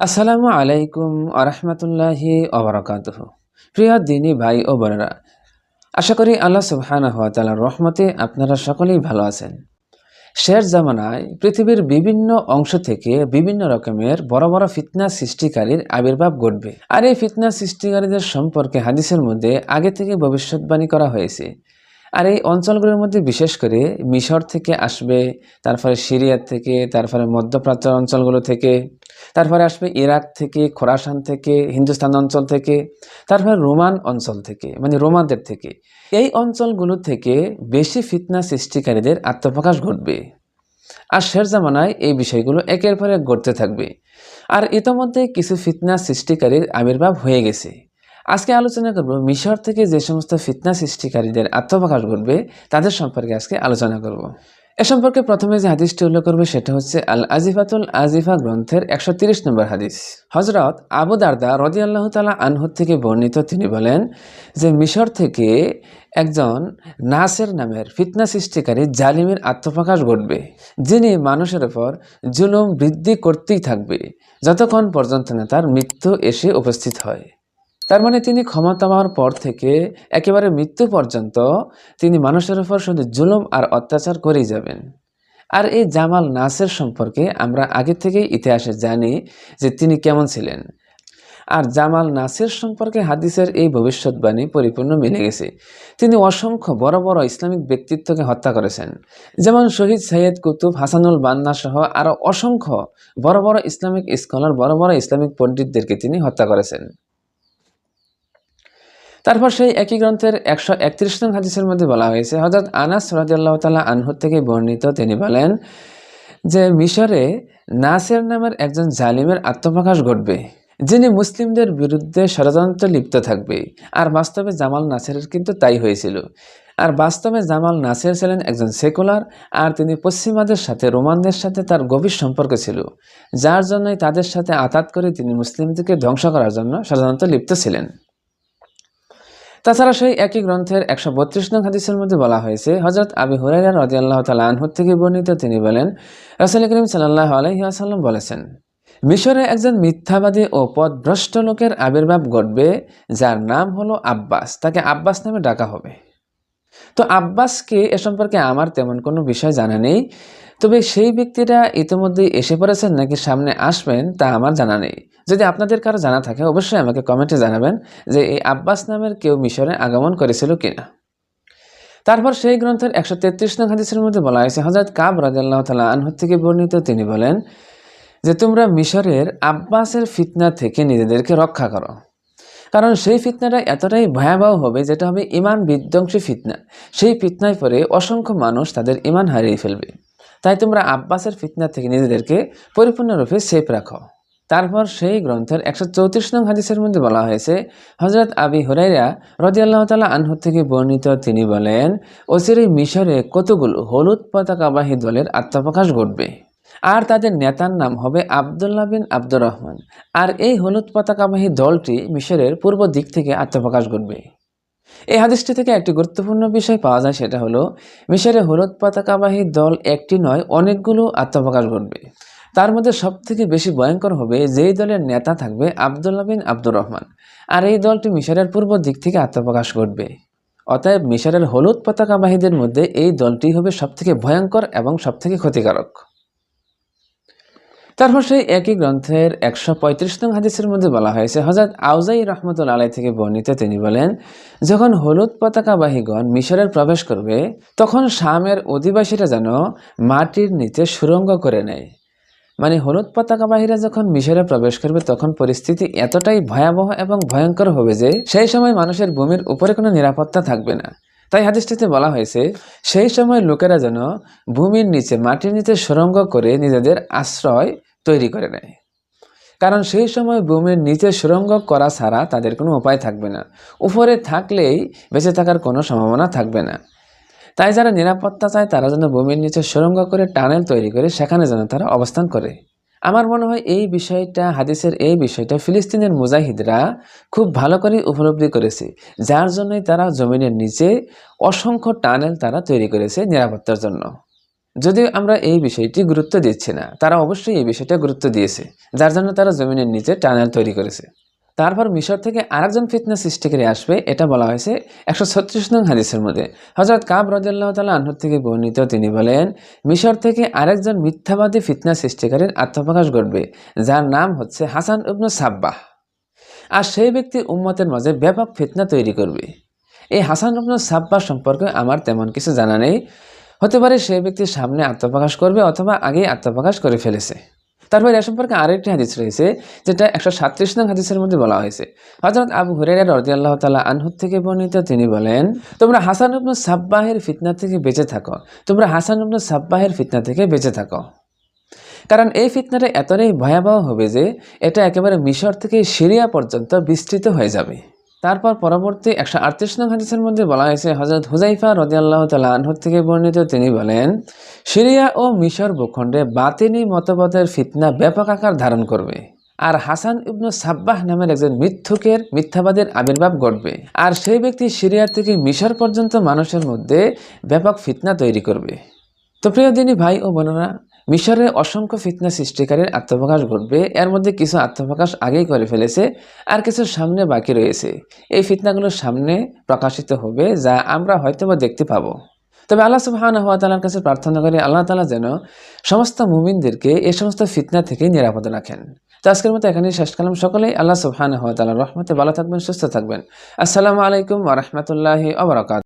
আসসালামু আলাইকুম আরহামতুল্লাহি অবরাকাতুহ প্রিয় দিনী ভাই ও বোনেরা, আশা করি আল্লাহ সুবহানাহু ওয়া তাআলার রহমতে আপনারা সকলেই ভালো আছেন। শেষ জামানায় পৃথিবীর বিভিন্ন অংশ থেকে বিভিন্ন রকমের বড় বড় ফিতনা সৃষ্টিকারীর আবির্ভাব ঘটবে। আর এই ফিতনা সৃষ্টিকারীদের সম্পর্কে হাদিসের মধ্যে আগে থেকে ভবিষ্যৎবাণী করা হয়েছে। আর এই অঞ্চলগুলোর মধ্যে বিশেষ করে মিশর থেকে আসবে, তারপরে সিরিয়া থেকে, তারপরে মধ্যপ্রাচ্য অঞ্চলগুলো থেকে, তারপরে আসবে ইরাক থেকে, খোরাসান থেকে, হিন্দুস্তান অঞ্চল থেকে, তারপরে রোমান অঞ্চল থেকে মানে রোমানদের থেকে। এই অঞ্চলগুলো থেকে বেশি ফিতনা সৃষ্টিকারীদের আত্মপ্রকাশ ঘটবে। আর শের জামানায় এই বিষয়গুলো একের পর এক ঘটতে থাকবে। আর ইতোমধ্যে কিছু ফিতনা সৃষ্টিকারীর আবির্ভাব হয়ে গেছে। আজকে আলোচনা করব মিশর থেকে যে সমস্ত ফিতনা সৃষ্টিকারীদের আত্মপ্রকাশ ঘটবে, তাদের সম্পর্কে আজকে আলোচনা করব। এ সম্পর্কে প্রথমে যে হাদিসটি উল্লেখ করবে সেটা হচ্ছে আল আজিফাতুল আজিফা গ্রন্থের একশো তিরিশ নম্বর হাদিস। হজরত আবু দারদা রদি আল্লাহ তালা আনহুদ থেকে বর্ণিত তিনি বলেন যে মিশর থেকে একজন নাসের নামের ফিতনা সৃষ্টিকারী জালিমের আত্মপ্রকাশ ঘটবে, যিনি মানুষের ওপর জুলুম বৃদ্ধি করতেই থাকবে, যতক্ষণ পর্যন্ত না তার মৃত্যু এসে উপস্থিত হয়। তার মানে তিনি ক্ষমতা পাওয়ার পর থেকে একেবারে মৃত্যু পর্যন্ত তিনি মানুষের উপর শুধু জুলুম আর অত্যাচার করেই যাবেন। আর এই জামাল নাসের সম্পর্কে আমরা আগে থেকেই ইতিহাসে জানি যে তিনি কেমন ছিলেন। আর জামাল নাসের সম্পর্কে হাদিসের এই ভবিষ্যৎবাণী পরিপূর্ণ মিলে গেছে। তিনি অসংখ্য বড় বড় ইসলামিক ব্যক্তিত্বকে হত্যা করেছেন। যেমন শহীদ সৈয়দ কুতুব হাসানুল বান্না সহ আরও অসংখ্য বড় বড় ইসলামিক স্কলার, বড় বড় ইসলামিক পণ্ডিতদেরকে তিনি হত্যা করেছেন। তারপর সেই একই গ্রন্থের একশো একত্রিশ নং হাদিসের মধ্যে বলা হয়েছে হজরত আনাস রাজিয়াল্লাহ তালা আনহুর থেকে বর্ণিত তিনি বলেন যে, মিশরে নাসের নামের একজন জালিমের আত্মপ্রকাশ ঘটবে, যিনি মুসলিমদের বিরুদ্ধে ষড়যন্ত্র লিপ্ত থাকবে। আর বাস্তবে জামাল নাসেরের কিন্তু তাই হয়েছিল। আর বাস্তবে জামাল নাসের ছিলেন একজন সেকুলার, আর তিনি পশ্চিমাদের সাথে, রোমানদের সাথে তার গভীর সম্পর্ক ছিল, যার জন্যই তাদের সাথে আতাত করে তিনি মুসলিমদেরকে ধ্বংস করার জন্য ষড়যন্ত্র লিপ্ত ছিলেন। তাছাড়া সেই একই গ্রন্থের একশো বত্রিশ নং হাদিসের মধ্যে বলা হয়েছে হজরত আবি হুরাইরা রদি আল্লাহ তালা আনহুর থেকে বর্ণিত তিনি বলেন, রাসুল করিম সাল্লাহ আলহিহাসাল্লাম বলেছেন, মিশরে একজন মিথ্যাবাদী ও পদভ্রষ্ট লোকের আবির্ভাব ঘটবে যার নাম হলো আব্বাস, তাকে আব্বাস নামে ডাকা হবে। তো আব্বাসকে এ সম্পর্কে আমার তেমন কোনো বিষয় জানা নেই, তবে সেই ব্যক্তিরা ইতিমধ্যে এসে পড়েছেন নাকি সামনে আসবেন তা আমার জানা নেই। যদি আপনাদের কারও জানা থাকে, অবশ্যই আমাকে কমেন্টে জানাবেন যে এই আব্বাস নামের কেউ মিশরে আগমন করেছিল কিনা। তারপর সেই গ্রন্থের একশো তেত্রিশ নং হাদিসের মধ্যে বলা হয়েছে হজরত কাব রাজাল্লাহ তালা আনহুর থেকে বর্ণিত তিনি বলেন যে, তোমরা মিশরের আব্বাসের ফিতনা থেকে নিজেদেরকে রক্ষা করো। কারণ সেই ফিতনাটা এতটাই ভয়াবহ হবে যেটা হবে ইমান বিধ্বংসী ফিতনা। সেই ফিতনায় পরে অসংখ্য মানুষ তাদের ইমান হারিয়ে ফেলবে। তাই তোমরা আব্বাসের ফিতনা থেকে নিজেদেরকে পরিপূর্ণরূপে সেফ রাখো। তারপর সেই গ্রন্থের একশো চৌত্রিশ নং হাদিসের মধ্যে বলা হয়েছে হজরত আবি হুরাইরা রদিয়াল্লাহ তালা আনহু থেকে বর্ণিত তিনি বলেন, ওসির মিশরে কতগুলো হলুদ পতাকাবাহী দলের আত্মপ্রকাশ ঘটবে? আর তাদের নেতার নাম হবে আবদুল্লাহ বিন আব্দুর রহমান। আর এই হলুদ পতাকাবাহী দলটি মিশরের পূর্ব দিক থেকে আত্মপ্রকাশ ঘটবে। এই হাদিসটি থেকে একটি গুরুত্বপূর্ণ বিষয় পাওয়া যায়, সেটা হলো, মিশরে হলুদ পতাকাবাহী দল একটি নয়, অনেকগুলো আত্মপ্রকাশ ঘটবে। তার মধ্যে সবথেকে বেশি ভয়ঙ্কর হবে যেই দলের নেতা থাকবে আবদুল্লাহ বিন আব্দুর রহমান। আর এই দলটি মিশরের পূর্ব দিক থেকে আত্মপ্রকাশ ঘটবে অতএব মিশরের হলুদ পতাকাবাহীদের মধ্যে এই দলটি হবে সবথেকে ভয়ঙ্কর এবং সবথেকে ক্ষতিকারক। তারপর সেই একই গ্রন্থের একশো পঁয়ত্রিশ নং হাদিসের মধ্যে বলা হয়েছে হজরত আউজাই রহমতুল আলাই থেকে বর্ণিত, তিনি বলেন, যখন হলুদ পতাকাবাহীগণ মিশরের প্রবেশ করবে, তখন শামের অধিবাসীরা যেন মাটির নিচে সুরঙ্গ করে নেয়। মানে হলুদ পতাকাবাহীরা যখন মিশরে প্রবেশ করবে, তখন পরিস্থিতি এতটাই ভয়াবহ এবং ভয়ঙ্কর হবে যে সেই সময় মানুষের ভূমির উপরে কোনো নিরাপত্তা থাকবে না। তাই হাদিসটিতে বলা হয়েছে, সেই সময় লোকেরা যেন ভূমির নিচে, মাটির নিচে সুরঙ্গ করে নিজেদের আশ্রয় তৈরি করে নেয়। কারণ সেই সময় ভূমির নিচে সুরঙ্গ করা ছাড়া তাদের কোনো উপায় থাকবে না। উপরে থাকলেই বেঁচে থাকার কোনো সম্ভাবনা থাকবে না। তাই যারা নিরাপত্তা চায়, তারা যেন ভূমির নিচে সুরঙ্গ করে টানেল তৈরি করে সেখানে যেন তারা অবস্থান করে। আমার মনে হয় এই বিষয়টা, হাদিসের এই বিষয়টা ফিলিস্তিনের মুজাহিদরা খুব ভালো করে উপলব্ধি করেছে, যার জন্যই তারা জমিনের নিচে অসংখ্য টানেল তারা তৈরি করেছে নিরাপত্তার জন্য। যদিও আমরা এই বিষয়টি গুরুত্ব দিচ্ছি না, তারা অবশ্যই এই বিষয়টা গুরুত্ব দিয়েছে, যার জন্য তারা জমিনের নিচে টানেল তৈরি করেছে। তারপর মিশর থেকে আরেকজন ফিতনা সৃষ্টিকারী আসবে, এটা বলা হয়েছে একশো ছত্রিশ নং হাদিসের মধ্যে। হজরত কাব রাদিয়াল্লাহু তাআলা আনহু থেকে বর্ণিত তিনি বলেন, মিশর থেকে আরেকজন মিথ্যাবাদী ফিতনা সৃষ্টিকারীর আত্মপ্রকাশ ঘটবে, যার নাম হচ্ছে হাসান ইবনু সাব্বাহ। আর সেই ব্যক্তি উম্মতের মাঝে ব্যাপক ফিতনা তৈরি করবে। এই হাসান ইবনু সাব্বাহ সম্পর্কে আমার তেমন কিছু জানা নেই। হতে পারে সেই ব্যক্তির সামনে আত্মপ্রকাশ করবে অথবা আগেই আত্মপ্রকাশ করে ফেলেছে। তারপর এ সম্পর্কে আরেকটি হাদিস রয়েছে, যেটা একশো সাতত্রিশ নং হাদিসের মধ্যে বলা হয়েছে। হজরত আবু হুরাইরা রাদিয়াল্লাহু তাআলা আনহু থেকে বর্ণিত, তিনি বলেন, তোমরা হাসান ইবনু সাব্বাহের ফিতনা থেকে বেঁচে থাকো। তোমরা হাসান ইবনু সাব্বাহের ফিতনা থেকে বেঁচে থাকো। কারণ এই ফিতনাটা এতটাই ভয়াবহ হবে যে, এটা একেবারে মিশর থেকে সিরিয়া পর্যন্ত বিস্তৃত হয়ে যাবে। তারপর পরবর্তী একশো আটত্রিশ নং হাদিসের মধ্যে বলা হয়েছে হজরত হুজাইফা রদিয়াল্লাহ তালা আনহু থেকে বর্ণিত তিনি বলেন, সিরিয়া ও মিশর ভূখণ্ডে বাতিনি মতবাদের ফিতনা ব্যাপক আকার ধারণ করবে। আর হাসান ইবনু সাব্বাহ নামের একজন মিথ্যুকের, মিথ্যাবাদের আবির্ভাব ঘটবে। আর সেই ব্যক্তি সিরিয়া থেকে মিশর পর্যন্ত মানুষের মধ্যে ব্যাপক ফিতনা তৈরি করবে। তো প্রিয় দিনী ভাই ও বোনেরা মিশরে অসংখ্য ফিতনা সৃষ্টিকারীর আত্মপ্রকাশ ঘটবে। এর মধ্যে কিছু আত্মপ্রকাশ আগেই করে ফেলেছে আর কিছু সামনে বাকি রয়েছে। এই ফিতনাগুলো সামনে প্রকাশিত হবে যা আমরা হয়তো বা দেখতে পাবো। তবে আল্লাহ সুবহান তালার কাছে প্রার্থনা করে, আল্লাহ তালা যেন সমস্ত মুমিনদেরকে এ সমস্ত ফিতনা থেকে নিরাপদ রাখেন। তো আজকের মতো এখানেই শেষ কালাম। সকলেই আল্লাহ সুবহান হওয়া তালার রহমতে ভালো থাকবেন, সুস্থ থাকবেন। আসসালামু আলাইকুম ওরহমতুল্লাহি আবরকাত